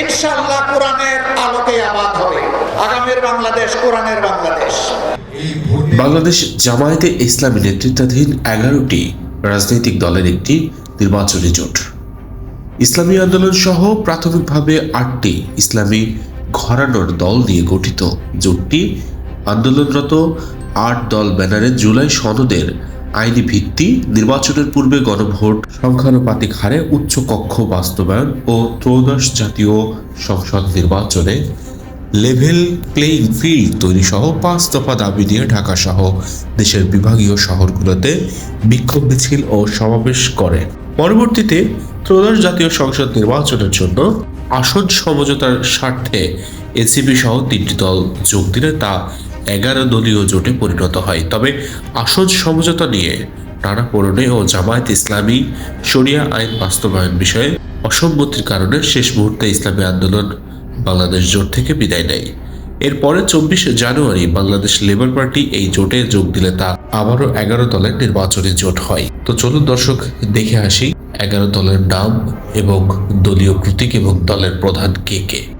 ইনশাআল্লাহ কোরআনের আলোকে আবাদ হবে। আগামীর বাংলাদেশ, কোরআনের বাংলাদেশ। বাংলাদেশ জামায়াতে ইসলামী নেতৃত্বাধীন এগারোটি রাজনৈতিক দলের একটি নির্বাচনী জোট। ইসলামী আন্দোলন সহ প্রাথমিকভাবে আটটি ইসলামী ঘরানোর দল নিয়ে গঠিত জোটটি আন্দোলনরত আট দল ব্যানারে জুলাই সনদের আইনি ভিত্তি, নির্বাচনের পূর্বে গণভোট, সংখ্যানুপাতিক হারে উচ্চ কক্ষ বাস্তবায়ন ও ত্রয়োদশ জাতীয় সংসদ নির্বাচনে লেভেল প্লেইং ফিল্ড তৈরি সহ পাঁচ দফা দাবি নিয়ে ঢাকা সহ দেশের বিভাগীয় শহরগুলোতে বিক্ষোভ মিছিল ও সমাবেশ করে। পরবর্তীতে ত্রয়োদশ জাতীয় সংসদ নির্বাচনের জন্য আসন সমঝোতার স্বার্থে এনসিপি সহ তিনটি দল যোগ দিলে তা এগারো দলীয় জোটে পরিণত হয়। তবে আসন সমঝোতা নিয়ে টানাপোড়েনে ও জামায়াত ইসলামী শরিয়া আইন বাস্তবায়ন বিষয়ে অসম্মতির কারণে শেষ মুহূর্তে ইসলামী আন্দোলন বাংলাদেশ জোট থেকে বিদায় নেয়। এরপরে চব্বিশে জানুয়ারি বাংলাদেশ লেবার পার্টি এই জোটে যোগ দিলে তা আবারও এগারো দলের নির্বাচনী জোট হয়। তো চলুন দর্শক দেখে আসি এগারো দলের নাম এবং দলীয় প্রতীক এবং দলের প্রধান কে কে?